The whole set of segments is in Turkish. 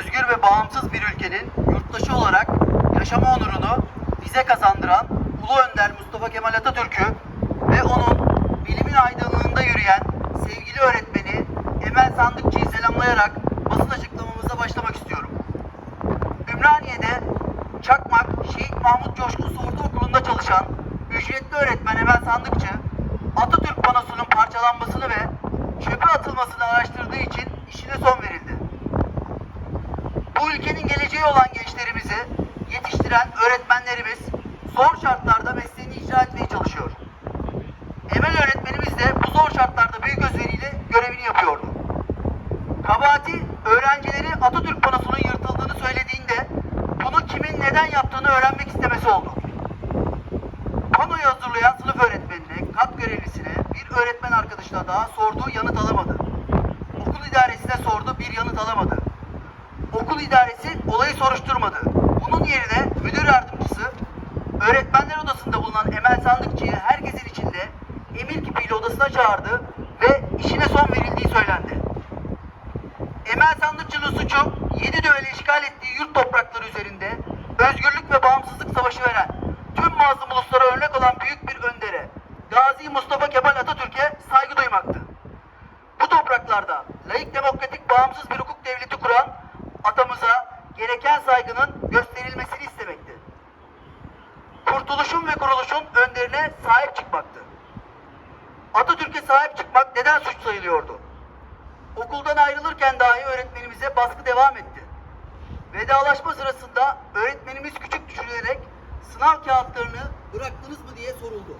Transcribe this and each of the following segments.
özgür ve bağımsız bir ülkenin yurttaşı olarak yaşama onurunu bize kazandıran Ulu Önder Mustafa Kemal Atatürk'ü ve onun bilimin aydınlığında yürüyen sevgili öğretmeni Emel Sandıkçı'yı selamlayarak basın açıklamamıza başlamak istiyorum. Ümraniye'de Çakmak Şehit Mahmut Coşkun Sordu Okulu'nda çalışan ücretli öğretmen Emel Sandıkçı, Atatürk panosunun parçalanmasını ve çöpe atılmasını araştırdığı için işine son verildi. Bu ülkenin geleceği olan gençlerimizi yetiştiren öğretmenlerimiz zor şartlarda mesleğini icra etmeye çalışıyor. Emel öğretmenimiz de bu zor şartlarda büyük özveriyle görevini yapıyordu. Kabahati öğrencileri Atatürk panosunun yırtıldığını söylediğinde bunu kimin neden yaptığını öğrenmek istemesi oldu. Panoyu hazırlayan sınıf öğretmenine, kat görevlisine, bir öğretmen arkadaşına daha sorduğu yanıt alamadı. Okul idaresine sordu, bir yanıt alamadı. Okul idaresi olayı soruşturmadı. Bunun yerine müdür yardımcısı öğretmenler odasında bulunan Emel Sandıkçı'yı herkesin içinde emir kipiyle odasına çağırdı ve işine son verildiği söylendi. Emel Sandıkçı'nın suçu 7 dövele işgal ettiği yurt toprakları üzerinde özgürlük gereken saygının gösterilmesini istemekti. Kurtuluşun ve kuruluşun önderine sahip çıkmaktı. Atatürk'e sahip çıkmak neden suç sayılıyordu? Okuldan ayrılırken dahi öğretmenimize baskı devam etti. Vedalaşma sırasında öğretmenimiz küçük düşürülerek sınav kağıtlarını bıraktınız mı diye soruldu.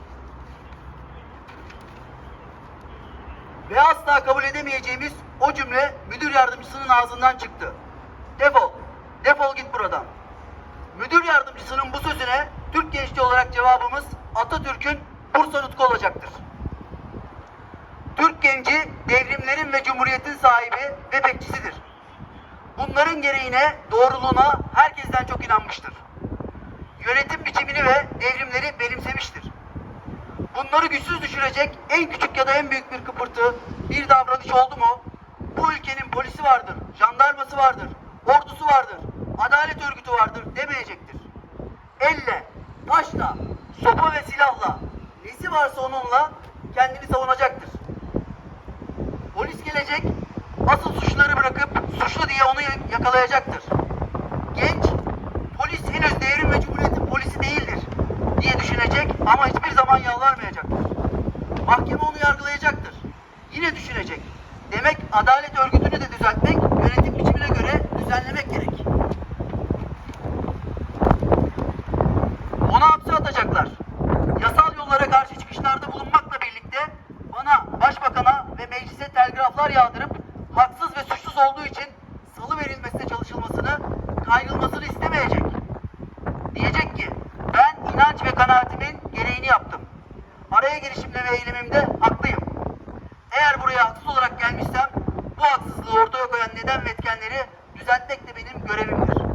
Ve asla kabul edemeyeceğimiz o cümle müdür yardımcısının ağzından çıktı. Defol, defol git buradan. Müdür yardımcısının bu sözüne Türk gençliği olarak cevabımız Atatürk'ün Bursa Nutku olacaktır. Türk genci devrimlerin ve cumhuriyetin sahibi ve bekçisidir. Bunların gereğine, doğruluğuna herkesten çok inanmıştır. Yönetim biçimini ve devrimleri benimsemiştir. Bunları güçsüz düşürecek en küçük ya da en büyük bir kıpırtı, bir davranış oldu mu? Bu ülkenin polisi vardır, jandarması vardır, ordusu vardır, adalet örgütü vardır demeyecektir. Elle, taşla, sopa ve silahla, nesi varsa onunla kendini savunacaktır. Polis gelecek, asıl suçları bırakıp suçlu diye onu yakalayacaktır. Genç, polis henüz devrim ve cumhuriyetin polisi değildir diye düşünecek ama hiçbir zaman yalvarmayacaktır. Mahkeme onu yargılayacaktır. Yine düşünecek. Demek adalet örgütünü de düzeltmek, inanç ve kanaatimin gereğini yaptım. Araya girişimle ve eylemimde haklıyım. Eğer buraya haksız olarak gelmişsem bu haksızlığı ortaya koyan neden ve etkenleri düzeltmek de benim görevimdir.